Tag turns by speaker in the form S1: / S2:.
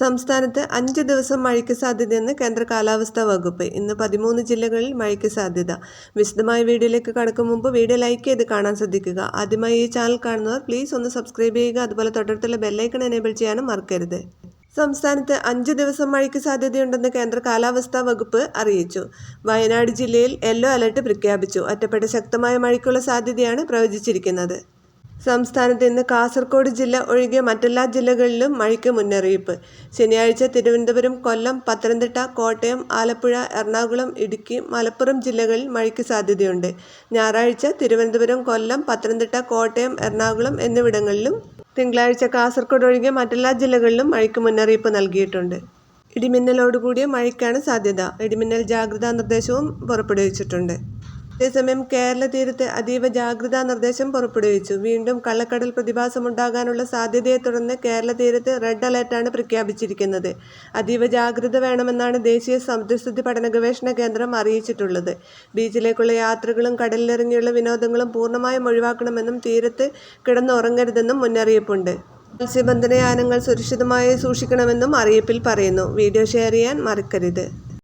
S1: സംസ്ഥാനത്ത് അഞ്ച് ദിവസം മഴയ്ക്ക് സാധ്യതയെന്ന് കേന്ദ്ര കാലാവസ്ഥാ വകുപ്പ് ഇന്ന് പതിമൂന്ന് ജില്ലകളിൽ മഴയ്ക്ക് സാധ്യത വിശദമായ വീഡിയോയിലേക്ക് കടക്കും മുമ്പ് വീഡിയോ ലൈക്ക് ചെയ്ത് കാണാൻ ശ്രദ്ധിക്കുക ആദ്യമായി ഈ ചാനൽ കാണുന്നവർ പ്ലീസ് ഒന്ന് സബ്സ്ക്രൈബ് ചെയ്യുക അതുപോലെ തൊട്ടടുത്തുള്ള ബെല്ലൈക്കൺ എനേബിൾ ചെയ്യാനും മറക്കരുത് സംസ്ഥാനത്ത് അഞ്ച് ദിവസം മഴയ്ക്ക് സാധ്യതയുണ്ടെന്ന് കേന്ദ്ര കാലാവസ്ഥാ വകുപ്പ് അറിയിച്ചു വയനാട് ജില്ലയിൽ യെല്ലോ അലർട്ട് പ്രഖ്യാപിച്ചു ഒറ്റപ്പെട്ട ശക്തമായ മഴയ്ക്കുള്ള സാധ്യതയാണ് പ്രവചിച്ചിരിക്കുന്നത് സംസ്ഥാനത്ത് ഇന്ന് കാസർഗോഡ് ജില്ല ഒഴികെ മറ്റെല്ലാ ജില്ലകളിലും മഴയ്ക്ക് മുന്നറിയിപ്പ് ശനിയാഴ്ച തിരുവനന്തപുരം കൊല്ലം പത്തനംതിട്ട കോട്ടയം ആലപ്പുഴ എറണാകുളം ഇടുക്കി മലപ്പുറം ജില്ലകളിൽ മഴയ്ക്ക് സാധ്യതയുണ്ട് ഞായറാഴ്ച തിരുവനന്തപുരം കൊല്ലം പത്തനംതിട്ട കോട്ടയം എറണാകുളം എന്നിവിടങ്ങളിലും തിങ്കളാഴ്ച കാസർഗോഡ് ഒഴികെ മറ്റെല്ലാ ജില്ലകളിലും മഴയ്ക്ക് മുന്നറിയിപ്പ് നൽകിയിട്ടുണ്ട് ഇടിമിന്നലോടുകൂടിയ മഴയ്ക്കാണ് സാധ്യത ഇടിമിന്നൽ ജാഗ്രതാ നിർദ്ദേശവും പുറപ്പെടുവിച്ചിട്ടുണ്ട് അതേസമയം കേരള തീരത്ത് അതീവ ജാഗ്രതാ നിർദ്ദേശം പുറപ്പെടുവിച്ചു വീണ്ടും കള്ളക്കടൽ പ്രതിഭാസമുണ്ടാകാനുള്ള സാധ്യതയെ തുടർന്ന് കേരള തീരത്ത് റെഡ് അലർട്ടാണ് പ്രഖ്യാപിച്ചിരിക്കുന്നത് അതീവ ജാഗ്രത വേണമെന്നാണ് ദേശീയ സമുദ്രസ്ഥിതി പഠന ഗവേഷണ കേന്ദ്രം അറിയിച്ചിട്ടുള്ളത് ബീച്ചിലേക്കുള്ള യാത്രകളും കടലിലിറങ്ങിയുള്ള വിനോദങ്ങളും പൂർണ്ണമായും ഒഴിവാക്കണമെന്നും തീരത്ത് കിടന്നുറങ്ങരുതെന്നും മുന്നറിയിപ്പുണ്ട് മത്സ്യബന്ധന യാനങ്ങൾ സുരക്ഷിതമായി സൂക്ഷിക്കണമെന്നും അറിയിപ്പിൽ പറയുന്നു വീഡിയോ ഷെയർ ചെയ്യാൻ മറക്കരുത്